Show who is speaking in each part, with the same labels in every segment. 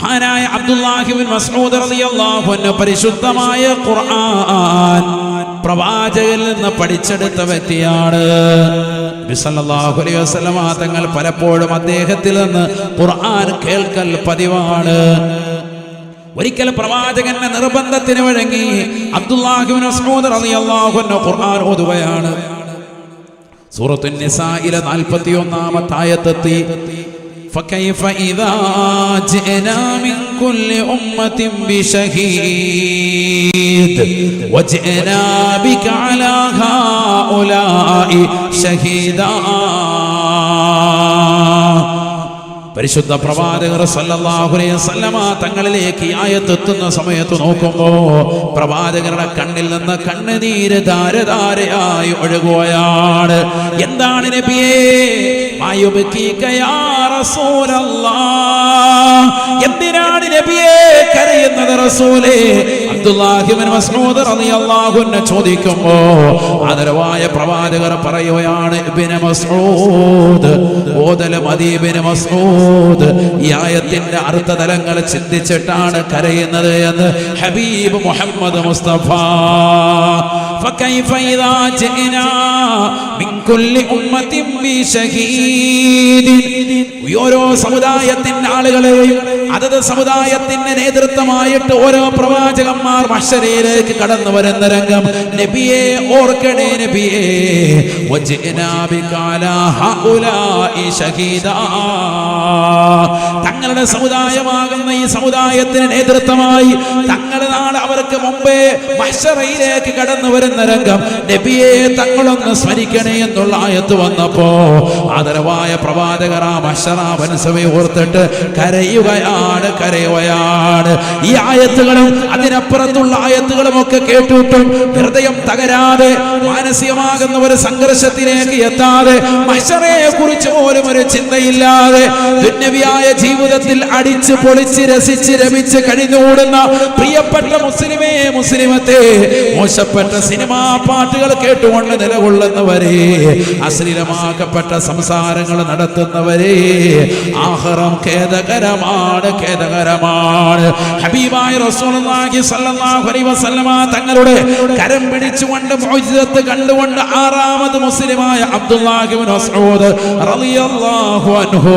Speaker 1: മഹാനായ അബ്ദുല്ലാഹിബിൻ മസ്ഊദ് റളിയല്ലാഹു അൻഹു പരിശുദ്ധമായ ഖുർആൻ പ്രവാചകനിൽ നിന്ന് പഠിച്ചെടുത്ത വ്യക്തിയാണ് സല്ലല്ലാഹു അലൈഹി തങ്ങൾ പലപ്പോഴും അദ്ദേഹത്തിൽ നിന്ന് ഖുർആൻ കേൾക്കൽ പതിവാണ്. ഒരിക്കൽ പ്രവാചകന്റെ നിർബന്ധത്തിന് വഴങ്ങി അബ്ദുല്ലാഹിബിൻ മസ്ഊദ് റളിയല്ലാഹു അൻഹു ഖുർആൻ ഓതുകയാണ്. സൂറത്തു നിസായിലെ 41 ആയത്തെത്തി. فكيف إذا جئنا من كل أمة بشهيد؟ وجئنا بك على هؤلاء شهيدا. പരിശുദ്ധ പ്രവാചകർ തങ്ങളിലേക്ക് ആയത്തെത്തുന്ന സമയത്ത് നോക്കുമ്പോ പ്രവാചകരുടെ കണ്ണിൽ നിന്ന് കണ്ണുനീര് ധാരധാരയായി ഒഴുകുകയാണ്. എന്താണ് നബിയേ? എന്തിനാണ് നബിയേ കരയുന്നത് റസൂലേ? അബ്ദുല്ലാഹിബ്ൻ ചോദിക്കുമ്പോ ആദരവായ പ്രവാചകർ പറയുകയാണ് മസ്ഊദ് ഓതല മദീബിന് മസ്ഊദ്. ഈ ആയത്തിന്റെ അർത്ഥതലങ്ങൾ ചിന്തിച്ചിട്ടാണ് കരയുന്നത് എന്ന് ഹബീബ് മുഹമ്മദ് മുസ്തഫ فكيف إذا جئنا من كل أمة بشهيد ഓരോ സമുദായത്തിന്റെ ആളുകളെയും അതത് സമുദായത്തിന്റെ നേതൃത്വമായിട്ട് ഓരോ പ്രവാചകന്മാർ മഷരയിലേക്ക് കടന്നു വരുന്ന രംഗം നബിയെ ഓർക്കണേ നബിയെ തങ്ങളുടെ സമുദായമാകുന്ന ഈ സമുദായത്തിന് നേതൃത്വമായി തങ്ങളുടെ നാട് അവർക്ക് മുമ്പേ മഷറയിലേക്ക് കടന്നു വരുന്ന രംഗം നബിയെ തങ്ങളൊന്ന് സ്മരിക്കണേ എന്നുള്ള ആയത്ത് വന്നപ്പോ ആദരവായ പ്രവാചകർ ആ മഷറ മനസ്സവയെ ഓർത്തിട്ട് കരയുകയാണ് കരയുകയാണ്. ഈ ആയത്തുകളും അതിനപ്പുറത്തുള്ള ആയത്തുകളും ഒക്കെ കേട്ടിട്ടും ഹൃദയം തകരാതെ മാനസികമാകുന്ന ഒരു സംഘർഷത്തിലേക്ക് എത്താതെ മഷറയെ കുറിച്ച് പോലും ഒരു ചിന്തയില്ലാതെ ദുന്യവിയായ ജീവിതത്തിൽ അടിച്ച് പൊളിച്ച് രസിച്ച് രമിച്ച് കഴിഞ്ഞുകൂടുന്ന പ്രിയപ്പെട്ട മുസ്ലിമേ മുസ്ലിമത്തെ മോശപ്പെട്ട സിനിമാ പാട്ടുകൾ കേട്ടുകൊണ്ട് നിലകൊള്ളുന്നവരെ അശ്ലീലമാക്കപ്പെട്ട സംസാരങ്ങൾ നടത്തുന്നവരെ ആഹ്റം ഖേദകരമാണ് ഖേദകരമാണ്. ഹബീബായ റസൂലുള്ളാഹി അലൈഹി വസല്ലമ തങ്ങളുടെ കരം പിടിച്ചുകൊണ്ട് കണ്ടുകൊണ്ട് ആറാമത് മുസ്ലിമായ റളിയല്ലാഹു അൻഹു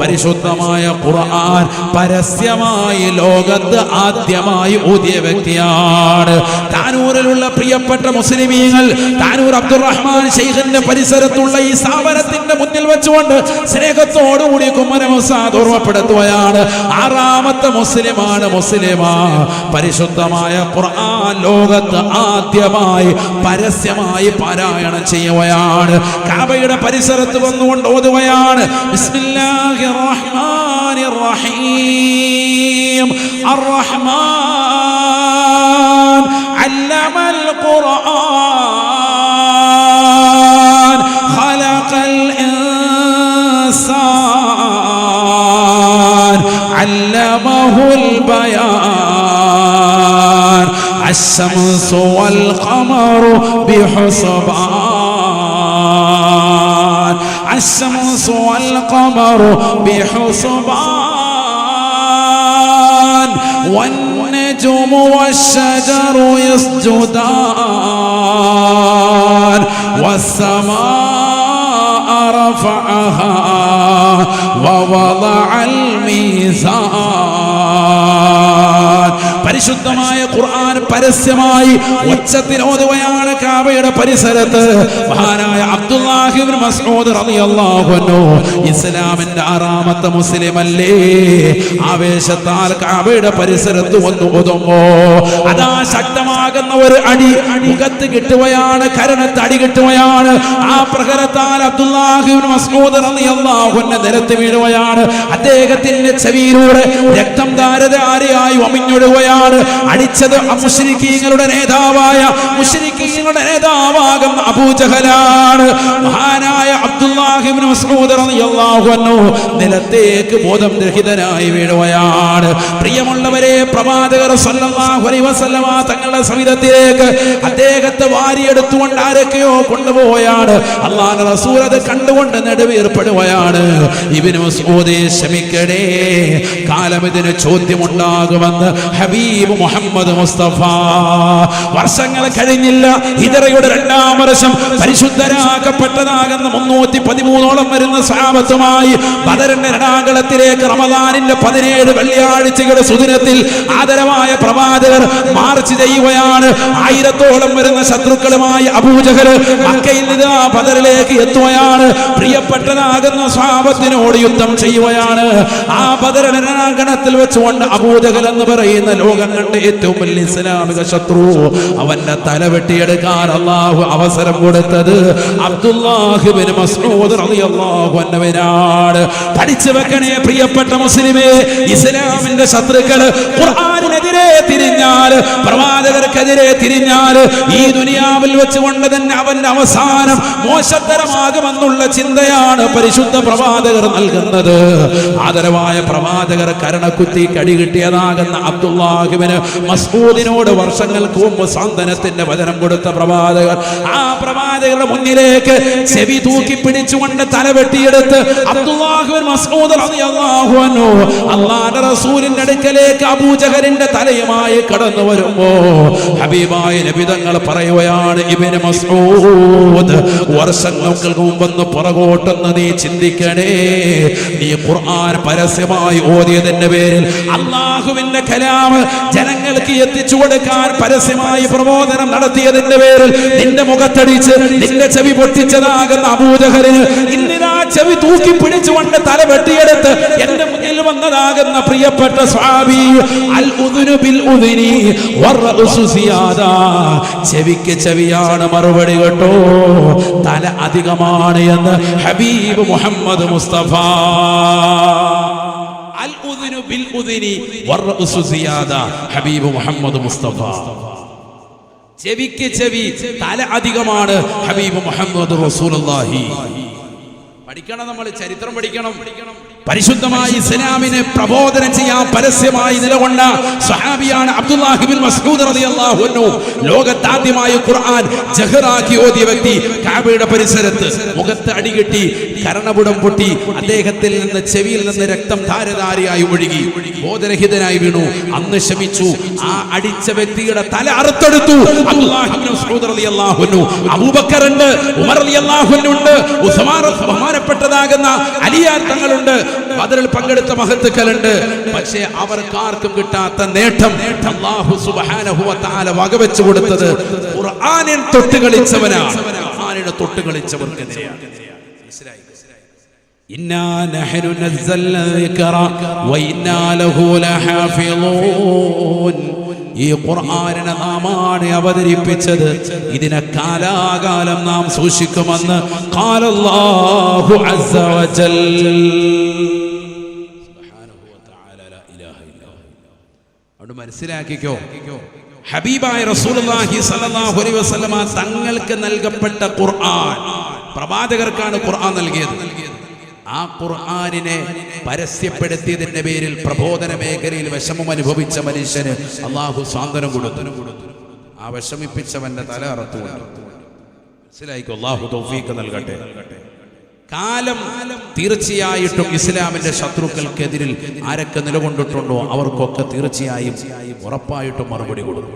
Speaker 1: പരിശുദ്ധമായ ഖുർആൻ പരസ്യമായി ലോകത്ത് ആദ്യമായി ഊതിയ വ്യക്തിയാണ്. താനൂരിലുള്ള പ്രിയപ്പെട്ട മുസ്ലിമീങ്ങൾ താനൂർ അബ്ദുറഹ്മാൻ ഷെയ്ഖിന്റെ പരിസരത്തുള്ള ഈ സ്ഥാപനത്തിന്റെ മുന്നിൽ വെച്ചുകൊണ്ട് സ്നേഹത്തോടുകൂടി കുമ്മനമുസാദ് ഓർമ്മപ്പെടുത്തുകയാണ്. ആറാമത്തെ മുസ്ലിമാണ് മുസ്ലിമാ. പരിശുദ്ധമായ ഖുർആൻ ലോകത്ത് ആദ്യമായി പരസ്യമായി പാരായണം ചെയ്യുകയാണ് കാബയുടെ പരിസരത്ത് വന്നുകൊണ്ട് ഓതുകയാണ് ബിസ്മില്ലാഹിർ റഹ്മാനിർ റഹീം الرحمن علم القرآن خلق الإنسان علمه البيان الشمس والقمر بحسبان الشمس والقمر بحسبان والنجم والشجر يسجدان والسماء رفعها ووضع الميزان പരിശുദ്ധമായ ഖുർആൻ പരസ്യമായി ഉച്ചത്തിൽ ഓതുകയാണ് കാബയുടെ പരിസരത്ത്. മഹാനായ അബ്ദുല്ലാഹിബ്നു മസ്ഊദ് റളിയല്ലാഹു അൻഹു ഇസ്ലാമിന്റെ ആറാമത്തെ മുസ്ലിം അല്ലേ ആവേശത്താൽ കാബയുടെ പരിസരത്ത് വന്നു ഓതുമ്പോ അതാ ശക്തമാകുന്ന ഒരു അടി മുഖത്ത് കിട്ടുകയാണ് കരണത്ത് അടി കിട്ടുകയാണ്. ആ പ്രഹരത്താൽ അബ്ദുല്ലാഹിബ്നു മസ്ഊദ് റളിയല്ലാഹു അൻഹു നിലത്ത് വീഴുകയാണ്. അദ്ദേഹത്തിന്റെ ചെവിയിലൂടെ രക്തം ധാരധാരയായി ഒമിഞ്ഞൊഴുകയാണ് വരികയാണ് അടിച്ചത് മുസ്ലിക്കീങ്ങളുടെ നേതാവായ മുസ്ലിക്കീങ്ങളുടെ നേതാവാകുന്ന അബൂജഹലാണ്. മഹാനായ അബ്ദുല്ലാഹിബ്നു മസ്ഊദ് റളിയല്ലാഹു അൻഹു നിലത്തേക്ക് ബോധം രഹിതനായി വീഴുകയാണ്. പ്രിയമുള്ളവരെ പ്രവാചകർ സല്ലല്ലാഹു അലൈഹി വസല്ലമ തങ്ങളുടെ സവിധത്തിലേക്ക് അദ്ദേഹത്തെ വാരിയെടുത്തുകൊണ്ട് ആരൊക്കെയോ കൊണ്ടുപോവുകയാണ് അള്ളാഹ് റസൂൽ അത് കണ്ടുകൊണ്ട് നെടുവേർപ്പെടുകയാണ്. ഇബ്നു മസ്ഊദേ കാലം ഇതിന് ചോദ്യമുണ്ടാകുമെന്ന് ഹബീബ് മുഹമ്മദ് മുസ്തഫ. വർഷങ്ങൾ കഴിഞ്ഞില്ല. ഹിതറയുടെ രണ്ടാം വർഷം പരിശുദ്ധരാക്കപ്പെട്ടതാകുന്ന മുന്നൂറ്റി പതിമൂന്നോളം വരുന്ന സാപത്തുമായി ബദറിന്റെ രണാകുളത്തിലേക്ക് റമദാനിന്റെ പതിനേഴ് വെള്ളിയാഴ്ചയുടെ സുദിനത്തിൽ ആദരവായ പ്രവാചകർ മാർച്ച് ചെയ്യുകയാണ്. ആയിരത്തോളം വരുന്ന ശത്രുക്കളുമായി അബൂജഹൽ മക്കയിൽ നിന്ന് ബദറിലേക്ക് എത്തുകയാണ്. പ്രിയപ്പെട്ടതാകുന്ന സ്വാപത്തിനോട് യുദ്ധം ചെയ്യുകയാണ്. ആ ബദർ രണാങ്കണത്തിൽ വെച്ചുകൊണ്ട് അബൂജഹൽ എന്ന് പറയുന്ന ലോകം കണ്ട ഏറ്റവും വലിയ ഇസ്ലാമിക ശത്രു അവന്റെ തല വെട്ടിയെടുക്കാൻ അള്ളാഹു അവസരം കൊടുത്തത് അബ്ദുല്ലാഹിബിൻ മസ്ഊദ് റളിയല്ലാഹു അൻഹുവിനാണ്. പഠിച്ചു വെക്കണേ പ്രിയപ്പെട്ട മുസ്ലിമേ ഇസ്ലാമിന്റെ ശത്രുക്കൾ ഖുർആനിനെതിരെ തിരിഞ്ഞാൽ പ്രവാചകർക്കെതിരെ തിരിഞ്ഞാൽ ഈ ദുനിയാവിൽ വെച്ചുകൊണ്ട് തന്നെ അവന്റെ അവസാനം മോശത്തരമാകുമെന്നുള്ള ചിന്തയാണ് പരിശുദ്ധ പ്രവാചകർ നൽകുന്നത്. ആദരവായ പ്രവാചകർ കരണക്കുത്തി കടി കിട്ടിയതാകുന്ന അബ്ദുല്ലാഹിബിന് മസ്ഊദിനോട് വർഷങ്ങൾക്ക് മുമ്പ് സാന്ത്വനത്തിന്റെ വചനം കൊടുത്ത പ്രവാചകർ ആ പ്രവാചകരുടെ മുന്നിലേക്ക് ചെവി തൂക്കി പിടിച്ചുകൊണ്ട് തല വെട്ടിയെടുത്ത് അബ്ദുല്ലാഹിബിൻ അടുക്കലേക്ക് അബൂജഹരിന്റെ തലയുമായി കടന്നു വരുമ്പോ ഹബീബായ നബിതങ്ങൾ പറയുകയാണ് ഇബ്നു മസൂദ് വർഷങ്ങൾക്ക് മുമ്പെന്ന് പുറകോട്ടെന്ന് നീ ചിന്തിക്കണേ. നീ ഖുർആൻ പരസ്യമായി ഓതിയതിന്റെ പേരിൽ അള്ളാഹുവിന്റെ കലാമ് ജനങ്ങൾക്ക് എത്തിച്ചു കൊടുക്കാൻ പരസ്യമായി പ്രബോധനം നടത്തിയതിന്റെ പേരിൽ നിന്റെ മുഖത്തടിച്ച് നിന്റെ ചെവി പൊട്ടിച്ചതാകുന്ന അബൂജഹലിന് ഇന്നിതാ ചെവി തൂക്കി പിടിച്ചുകൊണ്ട് തല വെട്ടിയെടുത്ത് എന്റെ മുന്നിൽ വന്നതാകുന്ന പ്രിയപ്പെട്ട സ്വാമി അൽ ഉദുനു ബിൽ ഉദിനി ചെവിക്ക് ചെവിയാണ് മറുപടി കേട്ടോ. തല അധികമാണ് എന്ന് ഹബീബ് മുഹമ്മദ് മുസ്തഫ. അൽ ഉദുനു ബിൽ ഉദിനി ഹബീബ് മുഹമ്മദ് മുസ്തഫ. ചെവിക്ക് ചെവി തല അധികമാണ് ഹബീബ് മുഹമ്മദ് റസൂലുള്ളാഹി. പഠിക്കണം നമ്മൾ ചരിത്രം പഠിക്കണം. പരിശുദ്ധമായ ഇസ്ലാമിനെ പ്രബോധനം ചെയ്യാൻ പരസ്യമായി നിലകൊണ്ട സഹാബിയാണ് അബ്ദുല്ലാഹിബിൻ മസ്ഊദ് റളിയല്ലാഹു അൻഹു. ലോകത്താദ്യമായി ഖുർആൻ ജഹറാക്കി ഓതിയ വ്യക്തി കാബയുടെ പരിസരത്ത് മുഖത്ത് അടികെട്ടി കരണപുടം പൊട്ടി അദ്ദേഹത്തിൽ നിന്ന് ചെവിയിൽ നിന്ന് രക്തം ധാരധാരയായി ഒഴുകി. ബോധരഹിതനായി വീണു. അന്ന് ശമിച്ചു. ആ അടിച്ച വ്യക്തിയുടെ തല അറുത്തെടുത്തു. അബ്ദുല്ലാഹിബിൻ മസ്ഊദ് റളിയല്ലാഹു അൻഹു. അബൂബക്കർ ഉണ്ട് ഉമർ റളിയല്ലാഹു അൻഹു ഉണ്ട് ഉസ്മാൻ ബഹുമാനപ്പെട്ടതാകുന്ന അലിയാർ തങ്ങളുണ്ട്. ബദറിൽ പങ്കെടുത്ത മഹത്തുക്കളുണ്ട് പക്ഷേ അവർക്കാർക്കും കിട്ടാത്ത നേട്ടം അല്ലാഹു സുബ്ഹാനഹു വ തആല വകവെച്ചു കൊടുത്തത് ഖുർആനിൽ തൊട്ട് കളിച്ചവനാണ് ഖുർആനിനെ തൊട്ട് കളിച്ചവർക്കെതിരെയാണ് മനസ്സിലായി إنا نحن نزلنا الذكر وإنا له لحافظون ഈ ഖുർആനിനെ നാമാണ് അവതരിപ്പിച്ചത്. ഇതിനെ കാലാകാലം നാം സൂക്ഷിക്കുമെന്ന് അസ്സ വജൽ. അതുകൊണ്ട് മനസ്സിലാക്കിക്കോ ഹബീബായ റസൂലുള്ളാഹി സ്വല്ലല്ലാഹു അലൈഹി വസല്ലമ തങ്ങൾക്ക് നൽകപ്പെട്ട ഖുർആൻ പ്രവാചകർക്കാണ് ഖുർആൻ നൽകിയത്. ആ ഖുർആാനിനെ പരസ്യപ്പെടുത്തിയതിന്റെ പേരിൽ പ്രബോധന മേഖലയിൽ വിഷമം അനുഭവിച്ച മനുഷ്യന് അള്ളാഹു സ്വാതന്ത്ര്യം കൊടുത്തു. ആ വിഷമിപ്പിച്ചവന്റെ തല അറത്തു മനസ്സിലായിക്കോ? നൽകട്ടെ. കാലം തീർച്ചയായിട്ടും ഇസ്ലാമിന്റെ ശത്രുക്കൾക്കെതിരിൽ ആരൊക്കെ നിലകൊണ്ടിട്ടുണ്ടോ അവർക്കൊക്കെ തീർച്ചയായും ഉറപ്പായിട്ടും മറുപടി കൊടുക്കും.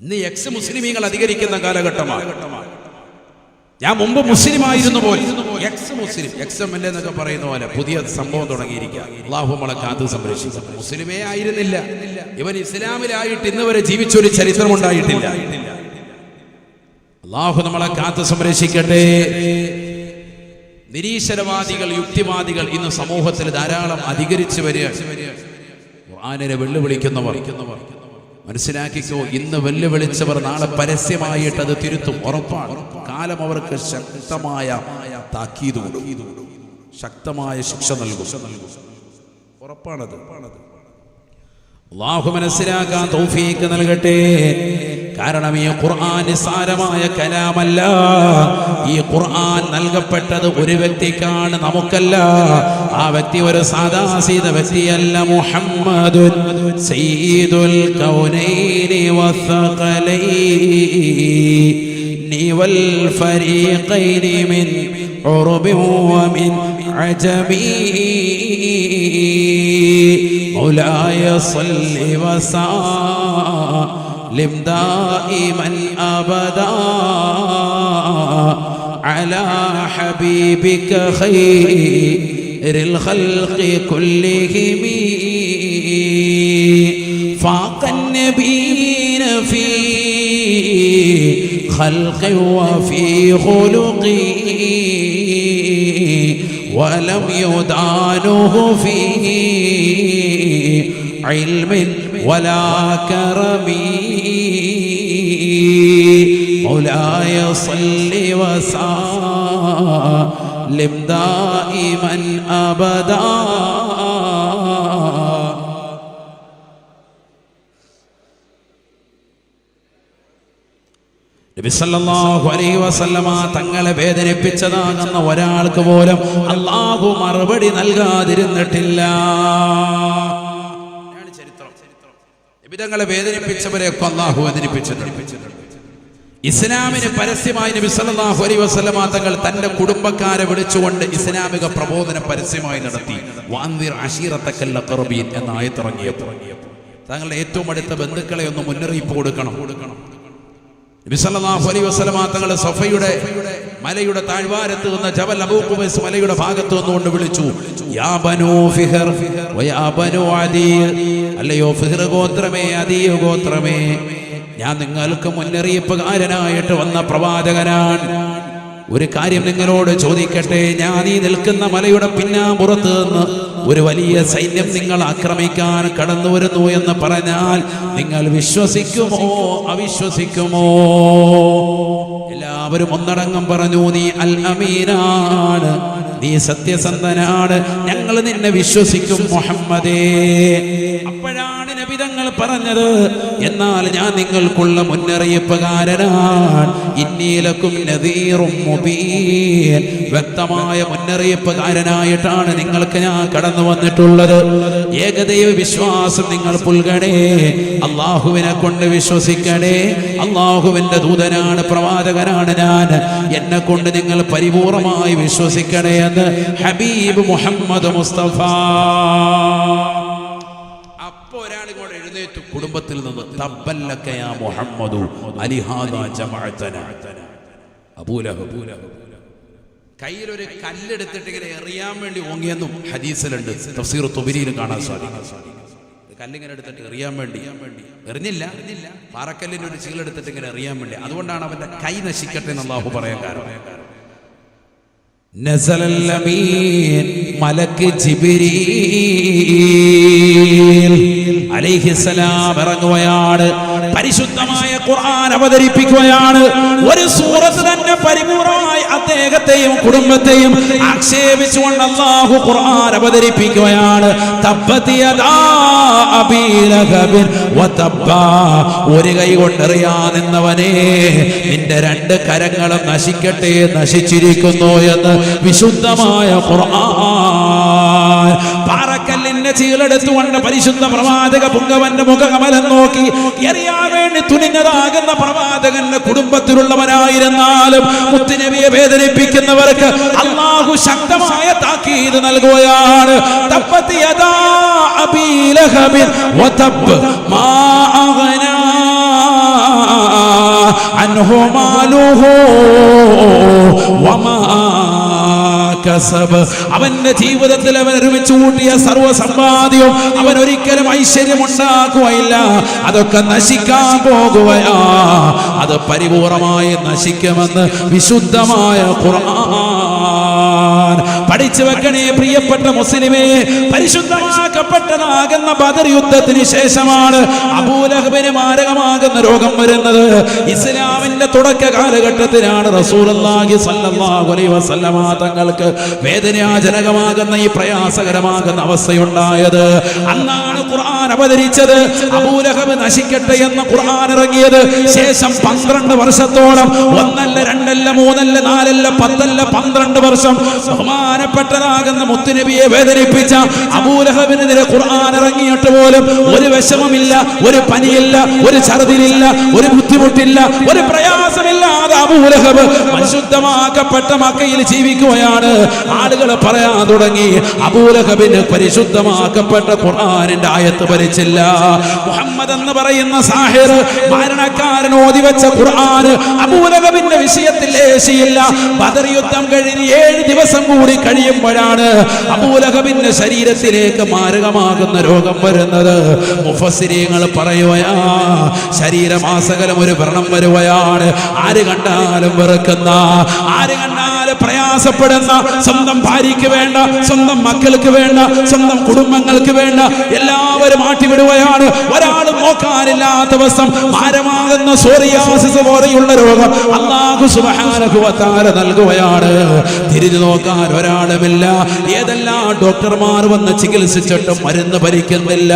Speaker 1: ഇന്ന് എക്സ് മുസ്ലിമീങ്ങൾ അധികരിക്കുന്ന കാലഘട്ടമാണ്. ഞാൻ മുമ്പ് മുസ്ലിം ആയിരുന്നു പോലെ. Ex Muslim ex M L എന്നൊക്കെ പറയുന്ന പോലെ പുതിയ സംഭവം തുടങ്ങിയിരിക്കുക. നമ്മളെ കാത്തു സംരക്ഷിക്കും. മുസ്ലിമേ ആയിരുന്നില്ല. ഇവൻ ഇസ്ലാമിലായിട്ട് ഇന്ന് വരെ ജീവിച്ചൊരു ചരിത്രം ഉണ്ടായിട്ടില്ല. അള്ളാഹു നമ്മളെ കാത്തു സംരക്ഷിക്കട്ടെ. നിരീശ്വരവാദികൾ യുക്തിവാദികൾ ഇന്ന് സമൂഹത്തിൽ ധാരാളം അധികരിച്ചു വരിക ഖുർആനിനെ വെല്ലുവിളിക്കുന്നവർ. മനസ്സിലാക്കിക്കോ ഇന്ന് വെല്ലുവിളിച്ചവർ നാളെ പരസ്യമായിട്ട് അത് തിരുത്തും. ഉറപ്പാണ്. കാലം അവർക്ക് ശക്തമായ താക്കീത് കൊടുക്കും. ശക്തമായ ശിക്ഷ നൽകും. ഉറപ്പാണത്. അള്ളാഹു മനസ്സിലാക്കാൻ തൗഫീക്ക് നൽകട്ടെ. കാരണം ഈ ഖുർആൻ നിസ്സാരമായ കലാമല്ല. ഈ ഖുർആൻ നൽകപ്പെട്ടത് ഒരു വ്യക്തിക്കാണ് നമുക്കല്ല. ആ വ്യക്തി ഒരു സാദാസീത വ്യക്തിയല്ല മുഹമ്മദുൻ സയ്യിദുൽ കൗനൈനി വസ്സഖലൈനി والفريقين من عرب ومن عجم. مولاي صل وسلم دائما أبدا على حبيبك خير الخلق كلهم. فاق النبي في خلق وفي خلق ولم يدانه في علم ولا كرم. مولاي صل وسلم دائما ابدا. തങ്ങളെ വേദനിപ്പിച്ചതാകുന്ന ഒരാൾക്ക് പോലും അള്ളാഹു മറുപടി നൽകാതിരുന്നിട്ടില്ല. തങ്ങളെ അള്ളാഹു ഇസ്ലാമിന് പരസ്യമായി നബി സല്ലല്ലാഹു അലൈഹി വസല്ലമ തങ്ങൾ തന്റെ കുടുംബക്കാരെ വിളിച്ചുകൊണ്ട് ഇസ്ലാമിക പ്രബോധനം പരസ്യമായി നടത്തി. വാന്തിർ അഷീറത്തക്കൽ അഖറബീൻ എന്ന ആയത്തിറങ്ങിയപ്പോൾ തങ്ങളുടെ ഏറ്റവും അടുത്ത ബന്ധുക്കളെ ഒന്ന് മുന്നറിയിപ്പ് കൊടുക്കണം കൊടുക്കണം. നബിസല്ലാഹു അലൈഹി വസല്ലമ തങ്ങൾ സഫയുടെ മലയുടെ താഴ്വാരത്ത് നിന്ന് ജബൽ അബൂ ഖുബൈസ് മലയുടെ ഭാഗത്ത് നിന്നുകൊണ്ട് വിളിച്ചു യാ ബനൂ ഫിഹർ വയാ ബനൂ അദീ. അല്ലയോ ഫിഹർ ഗോത്രമേ അദീ ഗോത്രമേ. ഞാൻ നിങ്ങൾക്ക് മുന്നറിയിപ്പുകാരനായിട്ട് വന്ന പ്രവാചകനാണ്. ഒരു കാര്യം നിങ്ങളോട് ചോദിക്കട്ടെ ഞാൻ ഈ നിൽക്കുന്ന മലയുടെ പിന്നാമ്പുറത്ത് നിന്ന് ഒരു വലിയ സൈന്യം നിങ്ങൾ ആക്രമിക്കാൻ കടന്നു വരുന്നു എന്ന് പറഞ്ഞാൽ നിങ്ങൾ വിശ്വസിക്കുമോ? അവിശ്വസിക്കുമോ? എല്ലാവരും ഒന്നടങ്കം പറഞ്ഞു നീ അൽ അമീനാണ് നീ സത്യസന്ധനാണ്. ഞങ്ങൾ നിന്നെ വിശ്വസിക്കും മുഹമ്മദേ. പറഞ്ഞത്. എന്നാൽ ഞാൻ നിങ്ങൾക്കുള്ള മുന്നറിയിപ്പുകാരനാണ് ഇന്നീലക്കും നദീറും മുബീൻ. വ്യക്തമായ മുന്നറിയിപ്പുകാരനായിട്ടാണ് നിങ്ങൾക്ക് ഞാൻ കടന്നു വന്നിട്ടുള്ളത്. ഏകദൈവ വിശ്വാസം നിങ്ങൾ പുൽകണേ. അള്ളാഹുവിനെ കൊണ്ട് വിശ്വസിക്കണേ. അള്ളാഹുവിന്റെ ദൂതനാണ് പ്രവാചകനാണ് ഞാൻ. എന്നെ കൊണ്ട് നിങ്ങൾ പരിപൂർണമായി വിശ്വസിക്കണേ എന്ന് ഹബീബ് മുഹമ്മദ് മുസ്തഫ. കുടുംബത്തിൽ നിന്ന് കയ്യിലൊരു കല്ലെടുത്തിട്ട് ഇങ്ങനെ എറിയാൻ വേണ്ടി ഓങ്ങിയെന്നും ഹദീസിലുണ്ട്. തഫ്സീർ തൊബിരിയിലും കാണാൻ സാധിക്കും. കല്ലിങ്ങനെ എടുത്തിട്ട് എറിയാൻ വേണ്ടി. എറിഞ്ഞില്ല. പാറക്കല്ലിന് ഒരു ചീലെടുത്തിട്ട് ഇങ്ങനെ എറിയാൻ വേണ്ടി. അതുകൊണ്ടാണ് അവന്റെ കൈ നശിക്കട്ടെ എന്ന് അള്ളാഹു പറയാൻ കാരണം. നസലല്ലമീൻ മലക്ക് ജിബിരീ ജിബ്രീൽ അലൈഹിസ്സലാം ഇറങ്ങുകയാണ്. പരിശുദ്ധമായ ഖുർആൻ അവതരിപ്പിക്കുകയാണ്. ഒരു സൂറത്ത് തന്നെ പരിപൂർണമായി അദ്ദേഹത്തെയും കുടുംബത്തെയും ആക്ഷേപിച്ചുകൊണ്ട് അള്ളാഹു ഖുർആൻ അവതരിപ്പിക്കുകയാണ്. ഒരു കൈ കൊണ്ടെറിയാ നിന്നവനെ നിന്റെ രണ്ട് കരങ്ങളും നശിക്കട്ടെ നശിച്ചിരിക്കുന്നു എന്ന് വിശുദ്ധമായ ഖുർആൻ പാറക്കല്ലിന്റെ ചീലെടുത്തുകൊണ്ട് പരിശുദ്ധ പ്രവാചക പുങ്കവന്റെ മുഖകമലം നോക്കി എറിയാൻ വേണ്ടി തുനിഞ്ഞതാകുന്ന പ്രവാചകന്റെ കുടുംബത്തിലുള്ളവരായിരുന്നാലും മുത്തുനബിയെ വേദനിപ്പിക്കുന്നവർക്ക് അള്ളാഹു ശക്തമായ താക്കീത് നൽകുകയാണ് തബ്ബത് യദാ അബീ ലഹബിൻ വതബ് മാ അഗ്നാ عنه ماله وما കസബ്. അവന്റെ ജീവിതത്തിൽ അവൻ ഒരുമിച്ച് കൂട്ടിയ സർവ സമ്പാദ്യവും അവൻ ഒരിക്കലും ഐശ്വര്യം ഉണ്ടാക്കുകയില്ല അതൊക്കെ നശിക്കാൻ പോകുകയാ. അത് പരിപൂർണമായി നശിക്കുമെന്ന് വിശുദ്ധമായ ഖുർആൻ പഠിച്ചു വെക്കണേ പ്രിയപ്പെട്ട മുസ്ലിമേ പരിശുദ്ധമാക്കപ്പെട്ടതാകുന്ന ബദർ യുദ്ധത്തിന് ശേഷമാണ് അബൂലഹബിന് മാരകമാകുന്ന രോഗം വരുന്നത്. ഇസ്ലാമിന്റെ തുടക്ക കാലഘട്ടത്തിലാണ് തങ്ങൾക്ക് വേദനാജനകമാകുന്ന ഈ പ്രയാസകരമാകുന്ന അവസ്ഥയുണ്ടായത്. അന്നാണ് ഖുർആൻ അവതരിച്ചത്. അബൂലഹബ് നശിക്കട്ടെ എന്ന് ഖുർആൻ ഇറങ്ങിയത്. ശേഷം പന്ത്രണ്ട് വർഷത്തോളം ഒന്നല്ല രണ്ടല്ല മൂന്നല്ല നാലല്ല പത്തല്ല പന്ത്രണ്ട് വർഷം ബഹുമാനപ്പെട്ടതാകുന്ന മുത്തുനബിയെ വേദനിപ്പിച്ച അബൂലഹബിനെതിരെ ഖുർആൻ ഇറങ്ങിയിട്ട് പോലും ഒരു വിഷമമില്ല ഒരു പനിയില്ല ഒരു ഛർദിലില്ല ഒരു ബുദ്ധിമുട്ടില്ല ഒരു പ്രയാസമില്ലാതെ അബൂലഹബ് പരിശുദ്ധമാക്കപ്പെട്ട മക്കയിൽ ജീവിക്കുകയാണ്. ആളുകൾ പറയാൻ തുടങ്ങി അബൂലഹബിന് പരിശുദ്ധമാക്കപ്പെട്ട ഖുർആനിന്റെ ആയത്ത് ഭരിച്ചില്ല മുഹമ്മദ് എന്ന് പറയുന്ന സാഹിർ മരണക്കാരൻ ഓതി വെച്ച ഖുർആൻ അബൂലഹബിന്റെ വിഷയത്തിൽ ലേശിയില്ല ബദർ യുദ്ധം കഴിഞ്ഞ് ഏഴ് ദിവസം കൂടി കഴിയുമ്പോഴാണ് അബൂലഹബിന്റെ ശരീരത്തിലേക്ക് മാരകമാകുന്ന രോഗം വരുന്നത്. മുഫസിരിയങ്ങൾ പറയുകയാ ശരീരമാസകലം ഒരു വ്രണം വരുകയാണ് ആര് കണ്ടാലും വെറുക്കുന്ന ആര് കണ്ടാലും പ്രയാസപ്പെടുന്ന സ്വന്തം ഭാര്യയ്ക്ക് വേണ്ട സ്വന്തം മക്കൾക്ക് വേണ്ട സ്വന്തം കുടുംബങ്ങൾക്ക് വേണ്ട എല്ലാവരും മാറ്റിവിടുകയാണ് ഒരാളും നോക്കാനില്ലാത്ത ദിവസം ഭാരമാകുന്ന സോറിയാസിസ് പോലെയുള്ള രോഗം അള്ളാഹു സുബഹാനുഭവത്താര നൽകുകയാണ്. തിരിഞ്ഞു നോക്കാൻ ഒരാളുമില്ല. ഏതെല്ലാം ഡോക്ടർമാർ വന്ന് ചികിത്സിച്ചിട്ടും മരുന്ന് ഭരിക്കുന്നില്ല.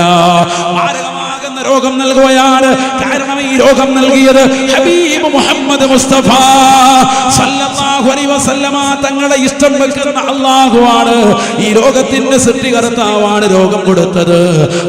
Speaker 1: രോഗം നൽകുകയാണ്. കാരണം ഈ രോഗം നൽകിയത് ഹബീബ് മുഹമ്മദ് മുസ്തഫ. സല്ലല്ലാഹു അലൈഹി വസല്ലമ തങ്ങളെ ഇഷ്ടം വെക്കുന്ന അള്ളാഹുവാണ്. ഈ രോഗത്തിന്റെ സൃഷ്ടികർത്താവാണ് രോഗം കൊടുത്തത്.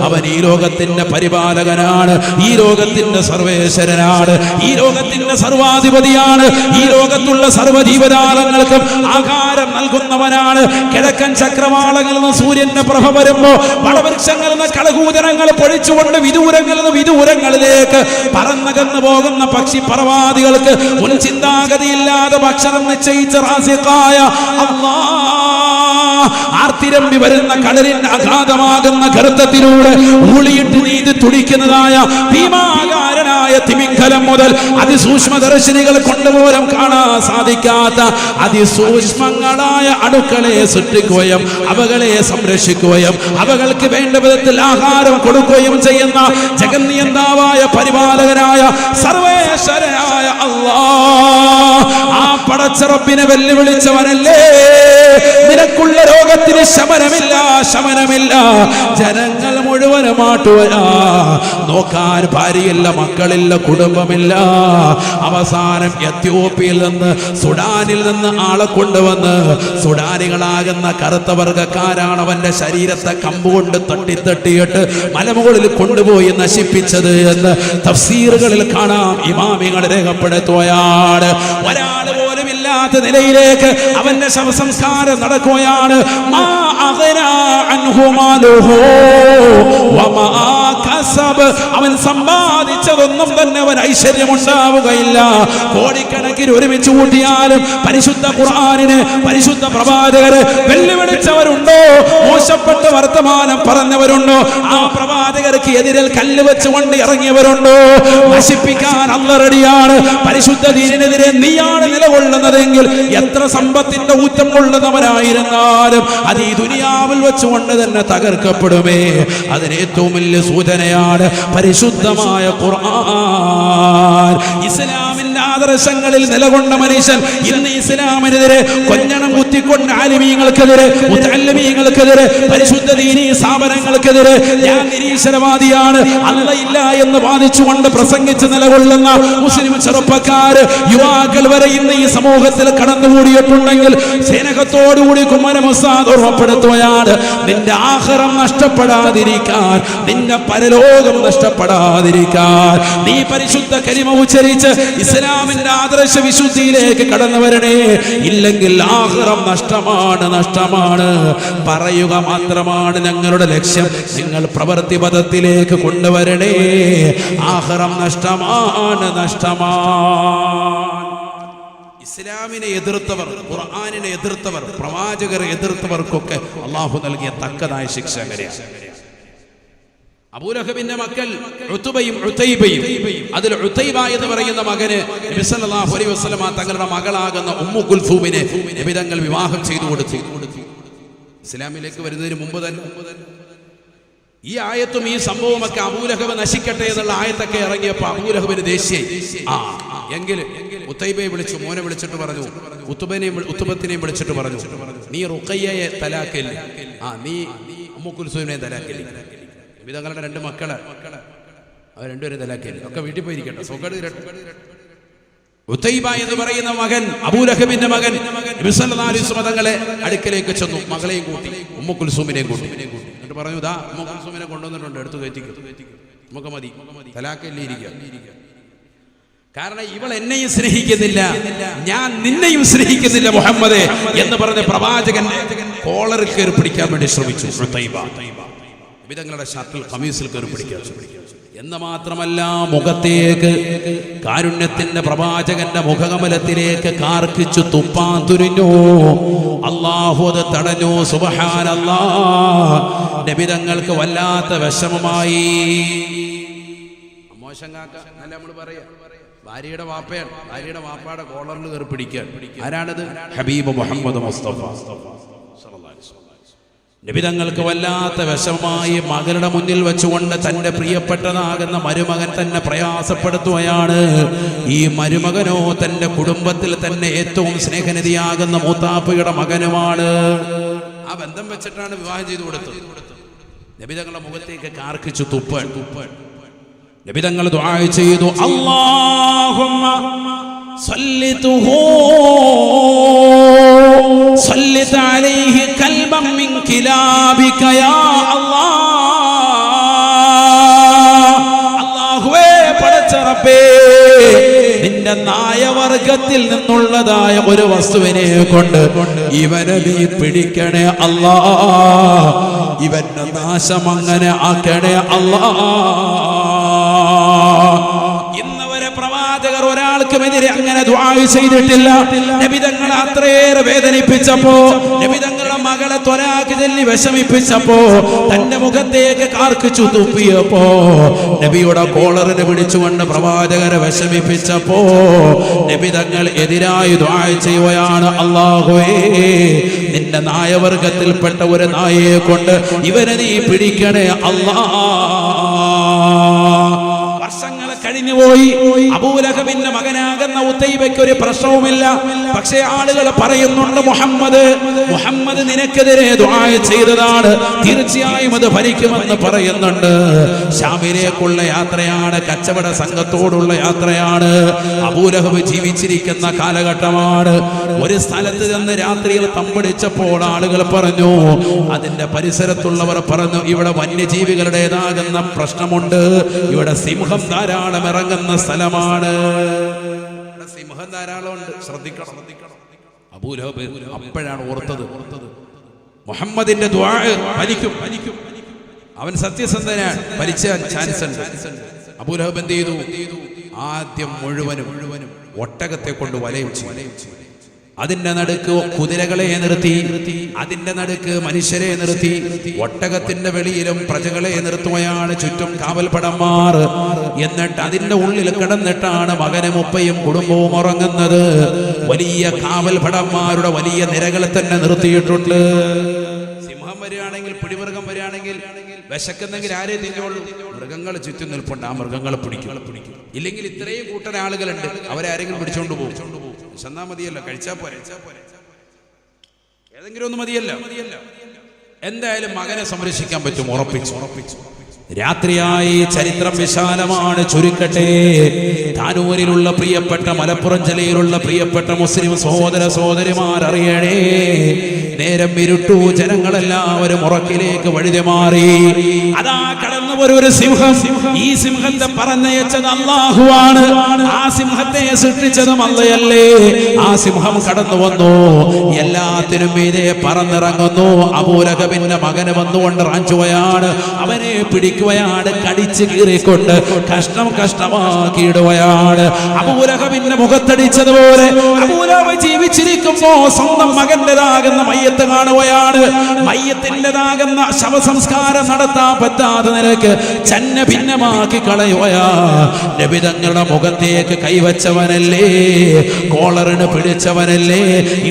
Speaker 1: അവൻ ഈ രോഗത്തിന്റെ പരിപാലകനാണ്. ഈ രോഗത്തിന്റെ സർവേശ്വരനാണ്. ഈ രോഗത്തിന്റെ സർവാധിപതിയാണ്. ഈ ലോകത്തുള്ള സർവജീവജാലങ്ങൾക്കും ആഹാരം നൽകുന്നവനാണ്. കിഴക്കൻ ചക്രവാളങ്ങളിൽ നിന്ന് സൂര്യന്റെ പ്രഭ വരുമ്പോ വളവൃക്ഷങ്ങളിൽ നിന്ന് കളകൂചനങ്ങൾ പൊഴിച്ചുകൊണ്ട് വിദൂരങ്ങളിൽ നിന്ന് വിദൂരങ്ങളിലേക്ക് പറന്നകന്നു പോകുന്ന പക്ഷി പറവാദികൾക്ക് മുൻ ചിന്താഗതിയില്ലാതെ ഭക്ഷണം നിശ്ചയിച്ച റാസിക്കായ ആർത്തിരമ്പി വരുന്ന കടലിന്റെ അഗാധമാകുന്ന ഗർത്തത്തിലൂടെ ഉളിയിട്ട് നീതി തുടിക്കുന്നതായ ഭീമാകാരനായ തിമിംഗലം മുതൽ അതിസൂക്ഷ്മ ദർശിനികൾ കൊണ്ടുപോലും കാണാൻ സാധിക്കാത്ത അതിസൂക്ഷ്മങ്ങളായ അടുക്കളെ സൃഷ്ടിക്കുകയും അവകളെ സംരക്ഷിക്കുകയും അവകൾക്ക് വേണ്ട വിധത്തിൽ ആഹാരം കൊടുക്കുകയും ചെയ്യുന്ന ജഗന്നിയന്താവായ പരിപാലകനായ സർവേശ്വരനായ അള്ളാ ആ പടച്ചറപ്പിനെ വെല്ലുവിളിച്ചവനല്ലേ? നിനക്കുള്ള രോഗത്തിന് ശമനമില്ല ശമനമില്ല. ജനങ്ങൾ മുഴുവനും മാട്ടുവരാ നോക്കാൻ ഭാര്യയില്ല മക്കളില്ല. കുടുംബമില്ല. അവസാനം എത്യോപ്യയിൽ നിന്ന് സുഡാനിൽ നിന്ന് ആളെ കൊണ്ടുവന്ന് സുഡാനികളാകുന്ന കറുത്ത വർഗക്കാരാണ് അവന്റെ ശരീരത്തെ കമ്പുകൊണ്ട് തട്ടി തട്ടിയിട്ട് മലമുകളിൽ കൊണ്ടുപോയി നശിപ്പിച്ചത് എന്ന് തഫ്സീറുകളിൽ കാണാം ഇമാമികൾ രേഖപ്പെടുത്തുകയാണ് ഒരാൾ ഇല്ലാത്ത നിലയിലേക്ക് അവന്റെ ശവസംസ്കാരം നടക്കുകയാണ്. അവൻ സമ്പാദിച്ചതൊന്നും തന്നെ അവൻ ഐശ്വര്യം ഉണ്ടാവുകയില്ല കോടിക്കണക്കിന് ഒരുമിച്ച് കൂട്ടിയാലും പരിശുദ്ധ ഖുർആാനിന് പരിശുദ്ധ പ്രവാചകര് വെല്ലുവിളിച്ചവരുണ്ടോ? മോശപ്പെട്ട വർത്തമാനം പറഞ്ഞവരുണ്ടോ? ആ പ്രവാചകർക്ക് എതിരിൽ കല്ല് വെച്ചുകൊണ്ട് ഇറങ്ങിയവരുണ്ടോ? നശിപ്പിക്കാൻ അല്ല റെഡിയാണ്. പരിശുദ്ധ ദീനിനെതിരെ നീയാണ് നിലകൊള്ളുന്നതെങ്കിൽ എത്ര സമ്പത്തിന്റെ ഊറ്റം കൊള്ളുന്നവരായിരുന്നാലും അത് ഈ ദുനിയാവിൽ വെച്ചുകൊണ്ട് തന്നെ തകർക്കപ്പെടുമേ. അതിന് ഏറ്റവും വലിയ സൂചനയാണ് പരിശുദ്ധമായ ഖുർആൻ. ഇസ്ലാമിന്റെ ആദർശങ്ങളിൽ നിലകൊണ്ട മനുഷ്യൻ ഇന്ന് ഇസ്ലാമിനെതിരെ കൊഞ്ഞണം കുത്തിക്കൊണ്ട് ആലിമീങ്ങൾക്കെതിരെ മുത്തല്ലമീങ്ങൾക്കെതിരെ പരിശുദ്ധ ദീനീ സ്ഥാപനങ്ങൾക്കെതിരെ ഞാൻ നിരീശ്വരവാദിയാണ് അല്ലയില്ല എന്ന് വാദിച്ചുകൊണ്ട് പ്രസംഗിച്ച് നിലകൊള്ളുന്ന മുസ്ലിം ചെറുപ്പക്കാര് യുവാക്കൾ വരെ ഇന്ന് ഈ സമൂഹത്തിൽ കടന്നുകൂടിയിട്ടുണ്ടെങ്കിൽ സ്നേഹത്തോടുകൂടി കുമ്മനമസാദ് ഓർമ്മപ്പെടുത്തുകയാണ് നിന്റെ ആഹാരം നഷ്ടപ്പെടാതിരിക്കാൻ നിന്റെ പരലോകം നഷ്ടപ്പെടാതിരിക്കാൻ. നീ പരിശുദ്ധ കരിമ ഉച്ചരിച്ച് ഇസ്ലാമിന്റെ ആദർശ വിശുദ്ധിയിലേക്ക് കടന്നു വരണേ. ഇല്ലെങ്കിൽ ആഹാരം നഷ്ടമാണ് നഷ്ടമാണ്. പറയുക മാത്രമാണ് ഞങ്ങളുടെ ലക്ഷ്യം. നിങ്ങൾ പ്രവൃത്തി പദത്തിലേക്ക് കൊണ്ടുവരണേ. ആഹാരം നഷ്ടമാണ് നഷ്ടമാണ് ഇസ്ലാമിനെ എതിർത്തവർ ഖുർആാനിനെ എതിർത്തവർ പ്രവാചകരെ എതിർത്തവർക്കൊക്കെ അള്ളാഹു നൽകിയ തക്കതായ ശിക്ഷ അബൂലഹബിന്റെ മക്കൾ അതിൽ എന്ന് പറയുന്ന മകന് നബി സല്ലല്ലാഹു അലൈഹി വസല്ലമ തങ്ങളുടെ മകളാകുന്ന ഉമ്മു കുൽഫൂമിനെ നബി തങ്ങൾ വിവാഹം ചെയ്തു കൊടുത്തു. ഇസ്ലാമിലേക്ക് വരുന്നതിന് മുമ്പ് തന്നെ ഈ ആയത്തും ഈ സംഭവമൊക്കെ അബൂലഹബ് നശിക്കട്ടെ എന്നുള്ള ആയത്തൊക്കെ ഇറങ്ങിയപ്പോ അബൂലഹബിന് ദേശീയ ആ എങ്കിൽ ഉത്തൈബയെ വിളിച്ചു മോനെ വിളിച്ചിട്ട് പറഞ്ഞു. ഉത്തുബനെയും ഉത്തുബത്തിനെയും വിളിച്ചിട്ട് പറഞ്ഞു. നീ റുക്കയ്യയെ തലാക്കല്ലേ ആ നീ അമ്മുക്കുൽസുവിനെ തലാക്കല്ലേ വിധങ്ങളുടെ രണ്ട് മക്കളെ. അവർ രണ്ടുപേരും തലാക്കല്ലേ ഒക്കെ വീട്ടിൽ പോയിരിക്കട്ടെ. സുഖം ഉത്തൈബ എന്ന് പറയുന്ന മകൻ അബൂലഹബിന്റെ മകൻ തങ്ങളെ അടുക്കലേക്ക് ചെന്നു. മകളെയും കൂട്ടി ഉമ്മുക്കുൽസൂമിനെയും കൂട്ടി. എന്നിട്ട് പറഞ്ഞു ദാ ഉമ്മുക്കുൽസൂമിനെ കൊണ്ടുവന്നിട്ടുണ്ട്. എടുത്തു കയറ്റിക്കും. നമുക്ക് മതി. തലാക്കല്ലേ ഇരിക്കുക കാരണം ഇവൾ എന്നെയും സ്നേഹിക്കുന്നില്ല. ഞാൻ നിന്നെയും സ്നേഹിക്കുന്നില്ല മുഹമ്മദ് എന്ന് പറഞ്ഞ പ്രവാചകൻ കോളർ കയറി പിടിക്കാൻ വേണ്ടി ശ്രമിച്ചു. വിധങ്ങളുടെ ഷർട്ടിൽ കമീസിൽ കയറി പിടിക്കാൻ എന്ന് മാത്രമല്ല മുഖത്തേക്ക് കാരുണ്യത്തിന്റെ പ്രവാചകന്റെ മുഖകമലത്തിലേക്ക് കാർക്കിച്ചു തുപ്പാൻ തുരിഞ്ഞു. അള്ളാഹു അത് തടഞ്ഞു. സുബഹാനല്ലാ. നബിതങ്ങൾക്ക് വല്ലാത്ത വിഷമമായി. മോശം കാക്ക അല്ല നമ്മൾ പറയാ? ഭാര്യയുടെ വാപ്പയാണ്. ഭാര്യയുടെ വാപ്പയുടെ കോളറിൽ കയറി പിടിക്കാൻ. ആരാണിത്? ഹബീബ് മുഹമ്മദ് മുസ്തഫ. നിബിതങ്ങൾക്ക് വല്ലാത്ത വിഷമായി മകളുടെ മുന്നിൽ വെച്ചുകൊണ്ട് തന്റെ പ്രിയപ്പെട്ടതാകുന്ന മരുമകൻ തന്നെ പ്രയാസപ്പെടുത്തുകയാണ് ഈ മരുമകനോ തന്റെ കുടുംബത്തിൽ തന്നെ ഏറ്റവും സ്നേഹനിധിയാകുന്ന മൂത്താപ്പയുടെ മകനുമാണ്. ആ ബന്ധം വെച്ചിട്ടാണ് വിവാഹം ചെയ്തു കൊടുത്തത്. നബിതങ്ങളുടെ മുഖത്തേക്ക് കാർക്കിച്ചു തുപ്പൻ തുപ്പൻ. നബിതങ്ങൾ ദുആ ചെയ്തു. അല്ലാഹുമ്മ സല്ലിതുഹു സല്ലിത അലൈഹി കൽബൻ മിൻ കിലാബിക യാ അല്ലാഹ്. അല്ലാഹുവേ പടച്ച റബ്ബേ നിന്റെ നായവർഗത്തിൽ നിന്നുള്ളതായ ഒരു വസ്തുവിനെ കൊണ്ട് ഇവനെ നീ പിടിക്കണേ അല്ലാ ഇവന്റെ നാശം അങ്ങനെ ആക്കണേ അല്ലാ ഇന്ന് വരെ പ്രവാചകർ ഒരാൾക്കുമെതിരെ അങ്ങനെ ദുആ ചെയ്തിട്ടില്ല. നബിതങ്ങൾ അത്രയേറെ വേദനിപ്പിച്ചപ്പോ നബിതങ്ങളുടെ മകളെ ത്വരാക്ക് ചെല്ലി വിഷമിപ്പിച്ചപ്പോ തന്റെ മുഖത്തേക്ക് കാർക്കിച്ചു തുപ്പിയപ്പോ നബിയുടെ കോളറിനെ പിടിച്ചുകൊണ്ട് പ്രവാചകരെ വിഷമിപ്പിച്ചപ്പോ നബിതങ്ങൾ എതിരായി ദുആ ചെയ്യുകയാണ്. അള്ളാഹുവേ നിന്റെ നായവർഗത്തിൽപ്പെട്ട ഒരു നായയെ കൊണ്ട് ഇവരെ നീ പിടിക്കണേ. വർഷങ്ങൾ കഴിഞ്ഞുപോയി അബൂലഹബിന്റെ മകനാകുന്ന ഉത്തൈബയ്ക്ക് ഒരു പ്രശ്നവുമില്ല. പക്ഷേ ആളുകൾ പറയുന്നുണ്ട് മുഹമ്മദ് മുഹമ്മദ് നിനക്കെതിരെ ചെയ്തതാണ്. തീർച്ചയായും അത് ഭരിക്കുമെന്ന് പറയുന്നുണ്ട്. ഷാമിലേക്കുള്ള യാത്രയാണ് കച്ചവട സംഘത്തോടുള്ള യാത്രയാണ്. അബൂലഹബ് ജീവിച്ചിരിക്കുന്ന കാലഘട്ടമാണ്. ഒരു സ്ഥലത്ത് ചെന്ന് രാത്രിയിൽ തമ്പടിച്ചപ്പോൾ ആളുകൾ പറഞ്ഞു അതിന്റെ പരിസരത്തുള്ളവർ പറഞ്ഞു ഇവിടെ വന്യജീവികളുടേതാകുന്ന പ്രശ്നമുണ്ട്. ഇവിടെ സിംഹം ധാരാളം ഇറങ്ങുന്ന സ്ഥലമാണ്. സിംഹം ധാരാളം ഉണ്ട് ശ്രദ്ധിക്കണം. ശ്രദ്ധിക്കണം. അബൂലഹബ് അപ്പോഴാണ് ഓർത്തത്. മുഹമ്മദിന്റെ ഫലിക്കും ഫലിക്കും അവൻ സത്യസന്ധനാണ്. മരിച്ച ചാൻസ് ഉണ്ട്. അബൂലഹബ് എന്ത് ചെയ്തു? ആദ്യം മുഴുവനും മുഴുവനും ഒട്ടകത്തെ കൊണ്ട് വലയും ചെയ്തു. അതിന്റെ നടുക്ക് കുതിരകളെ നിർത്തി അതിന്റെ നടുക്ക് മനുഷ്യരെ നിർത്തി ഒട്ടകത്തിന്റെ വെളിയിലും പ്രജകളെ നിർത്തുകയാണ് ചുറ്റും കാവൽപടന്മാർ എന്നിട്ട് അതിന്റെ ഉള്ളിൽ കിടന്നിട്ടാണ് മകനും ഉപ്പയും കുടുംബവും ഉറങ്ങുന്നത്. വലിയ കാവൽഭടന്മാരുടെ വലിയ നിരകളെ തന്നെ നിർത്തിയിട്ടുണ്ട്. സിംഹം വരികയാണെങ്കിൽ പിടിമൃഗം വരികയാണെങ്കിൽ വിശക്കുന്നെങ്കിൽ ആരെ തിന്നോളൂ മൃഗങ്ങൾ ചുറ്റും നിൽപ്പുണ്ട്. ആ മൃഗങ്ങളെ പിടിക്കും. ഇല്ലെങ്കിൽ ഇത്രയും കൂട്ടൻ ആളുകളുണ്ട് അവരെ ആരെങ്കിലും പിടിച്ചോണ്ട് പോകും. വിശന്നാ മതിയല്ലോ കഴിച്ചാ പോരെ. ഏതെങ്കിലും ഒന്ന് മതിയല്ല. എന്തായാലും മകനെ സംരക്ഷിക്കാൻ പറ്റും ഉറപ്പിച്ചു. ഉറപ്പിച്ചു രാത്രിയായി ചരിത്രം വിശാലമാണ് ചുരുക്കട്ടെ. താനൂരിലുള്ള പ്രിയപ്പെട്ട മലപ്പുറം ജില്ലയിലുള്ള പ്രിയപ്പെട്ട മുസ്ലിം സഹോദര സഹോദരിമാർ അറിയണേ നേരം ഇരുട്ടു ജനങ്ങളെല്ലാവരും ഉറക്കിലേക്ക് വഴുതി മാറി അതാ കടന്നു ഒരു സിംഹം. ഈ സിംഹത്തെ പറഞ്ഞയച്ചത് അള്ളാഹുവാണ് ആ സിംഹത്തെ സൃഷ്ടിച്ചതും അല്ലയല്ലേ ആ സിംഹം കടന്നു വന്നു എല്ലാത്തിനും മീതെ പറന്നിറങ്ങുന്നു. അബൂലഹബിന്റെ മകന് വന്നുകൊണ്ട് റാഞ്ചുവയാണ്. അവനെ പിടിക്കുകയാണ് കടിച്ച് കീറിക്കൊണ്ട് കഷ്ടം കഷ്ടമാക്കിയിടുകയാണ് അബൂലഹബിന്റെ മുഖത്തടിച്ചതുപോലെ അബൂലഹബ് ജീവിച്ചിരിക്കുമ്പോ സ്വന്തം മകന്റെതാകുന്ന മയ്യ മയ്യത്ത് കാണുകയാണ്. മയ്യത്തിന്റെതാകുന്ന ശവസംസ്കാരം നടത്താൻ പറ്റാത്ത നിലയ്ക്ക് ചന്ന ഭിന്നമാക്കി കളയുകയാ. നബിതങ്ങളുടെ മുഖത്തേക്ക് കൈവച്ചവനല്ലേ കോളറിന് പിടിച്ചവനല്ലേ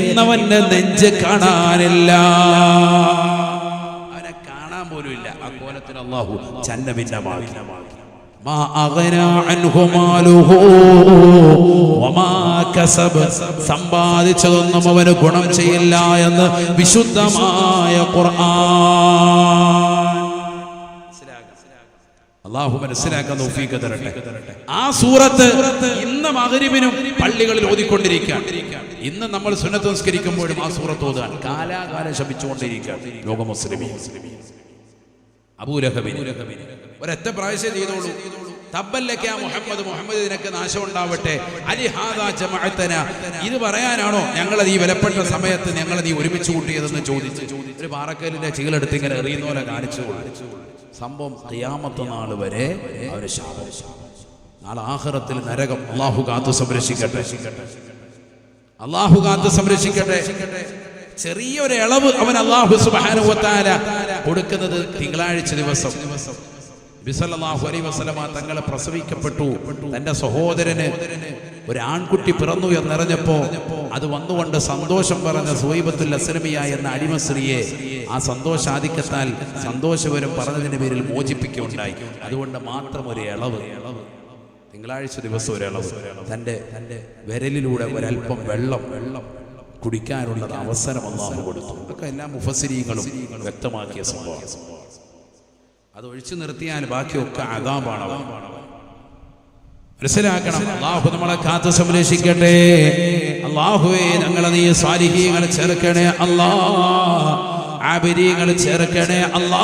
Speaker 1: ഇന്നവന്റെ നെഞ്ച് കാണാനില്ല. അവനെ കാണാൻ പോലും ഇല്ല ആ കോലത്തിൽ ചന്ന ഭിന്നമാക്കി. സമ്പാദിച്ചതൊന്നും അവന് ഗുണം ചെയ്യില്ല എന്ന് വിശുദ്ധമായ ഖുർആൻ. അള്ളാഹു മനസ്സിലാക്കാൻ തൗഫീഖ് തരട്ടെ. ആ സൂറത്ത് ഇന്ന് മകരിവിനും പള്ളികളിൽ ഓതിക്കൊണ്ടിരിക്കുകയാണ് ഇന്ന് നമ്മൾ സുന്നത്ത് നിസ്കരിക്കുമ്പോഴും ആ സൂറത്ത് ഓതാൻ കാലാകാലം ശപിച്ചുകൊണ്ടിരിക്കുകയാണ് ലോക മുസ്ലിമി അബൂലഹബിന്. ഒരൊറ്റ പ്രാവശ്യം ചെയ്തോളൂ. തബ്ബല്ലക്ക മുഹമ്മദ് മുഹമ്മദ് നിനക്ക് നാശം ഉണ്ടാവട്ടെ അലിഹാദാ ജമഅത്തന. ഇത് പറയാനാണോ ഞങ്ങളെ ഈ വിലപ്പെട്ട സമയത്ത് ഞങ്ങളെ നീ ഒരുമിച്ച് കൂട്ടിയതെന്ന് ചോദിച്ച്? ഒരു പാറക്കലിന്റെ ചീലെടുത്ത് ഇങ്ങനെ എറിയുന്ന പോലെ കാണിച്ചു സംഭവം ഖിയാമത്ത് നാൾ വരെ അവർ നാളെ ആഹ്റത്തിൽ നരകം അള്ളാഹു കാത്ത് സംരക്ഷിക്കട്ടെ. അള്ളാഹു കാത്ത് സംരക്ഷിക്കട്ടെ. ചെറിയൊരു ഇളവ് അവൻ അള്ളാഹു സുബാനുവത്താല കൊടുക്കുന്നത് തിങ്കളാഴ്ച ദിവസം ദിവസം. ബിസല്ലാഹു അലൈ വസലമ തങ്ങളെ പ്രസവിക്കപ്പെട്ടു. തന്റെ സഹോദരന് ഒരു ആൺകുട്ടി പിറന്നു എന്നറിഞ്ഞപ്പോ അത് വന്നുകൊണ്ട് സന്തോഷം പറഞ്ഞ സുഹൈബത്തുൽ അസ്ലമിയ എന്ന അടിമ സ്ത്രീയെ ആ സന്തോഷാധിക്യത്താൽ സന്തോഷവരും പറഞ്ഞതിന്റെ പേരിൽ മോചിപ്പിക്കുകയുണ്ടായി. അതുകൊണ്ട് മാത്രം ഒരു ഇളവ്. തിങ്കളാഴ്ച ദിവസം ഒരു ഇളവ്. തന്റെ തന്റെ വിരലിലൂടെ ഒരല്പം വെള്ളം വെള്ളം കുടിക്കാനുള്ള അവസരം അള്ളാഹു കൊടുത്തു. അതൊക്കെ എല്ലാ മുഫസിരീങ്ങളും വ്യക്തമാക്കിയ സംഭവം അത് ഒഴിച്ചു നിർത്തിയാൽ ബാക്കിയൊക്കെ അതാപാണ് മനസ്സിലാക്കണം. അള്ളാഹു നമ്മളെ കാത്തു സംരക്ഷിക്കട്ടെ. അള്ളാഹുവേ ഞങ്ങളെ നീ സ്വാലിഹീങ്ങൾ ചേർക്കണേ അല്ലാ. ആബിരീങ്ങൾ ചേർക്കണേ അല്ലാ.